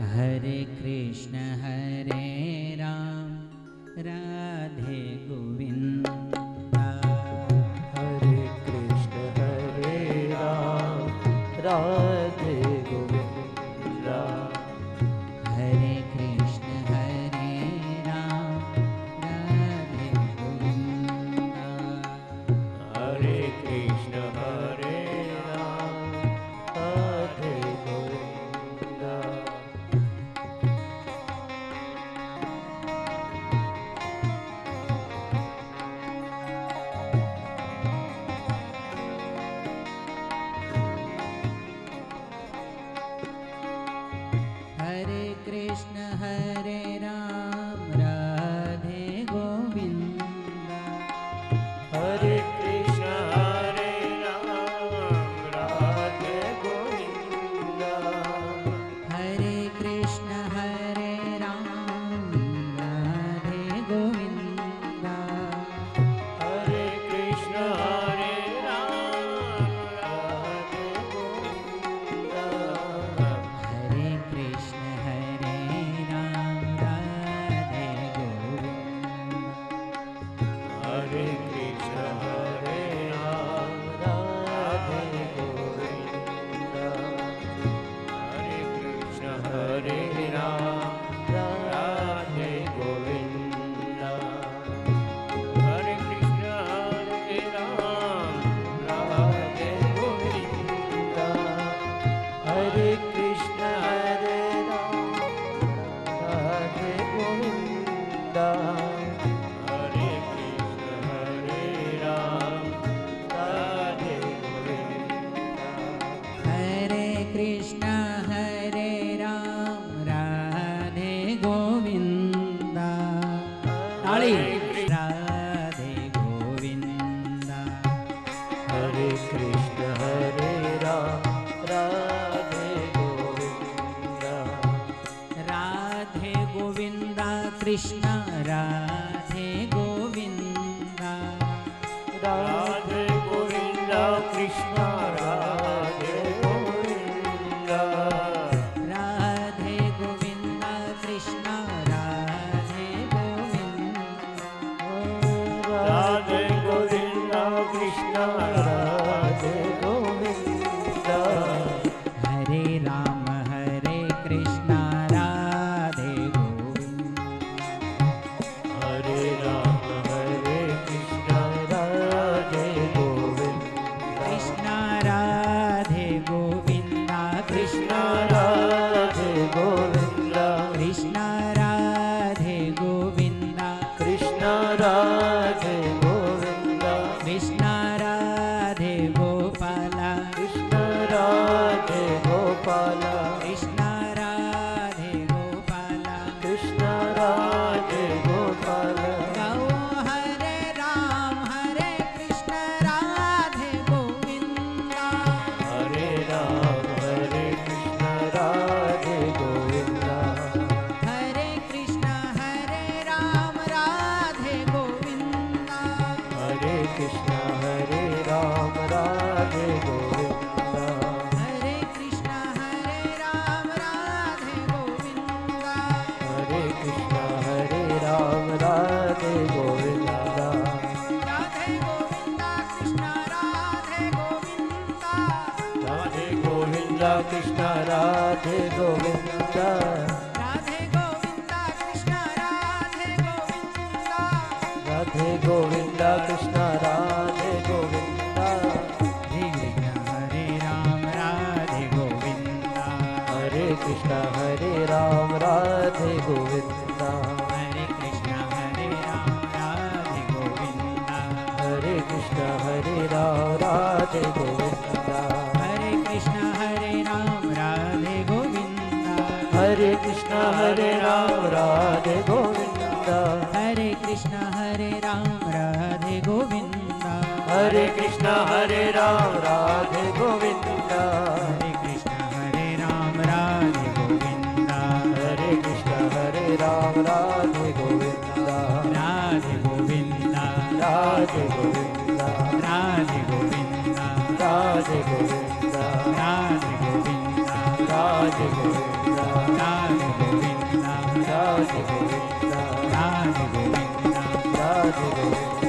हरे कृष्ण हरे राम राधे गोविंद। हरे कृष्ण हरे Ram Radhe Hare Krishna Radhe Govind Radhe Govind Krishna Gopal Govind Krishna Radhe Govind. Radhe Govind Krishna Radhe Govind. Radhe Govind Krishna Radhe Govind. Hare Hare Ram Radhe Govind. हरे कृष्ण हरे राम राधे गोविंद। हरे कृष्ण हरे राम राधे गोविंद। हरे कृष्ण हरे राम राधे गोविंद। कृष्ण हरे राम राधे गोविंद हरे कृष्ण हरे राम राधे गोविंद हरे कृष्ण हरे राम राधे गोविंद हरे कृष्ण हरे राम राधे गोविंद राधे गोविंद राधे गोविंद राधे गोविंद राधे गोविंद राधे गोविंद राधे गोविंद राधे राधे रे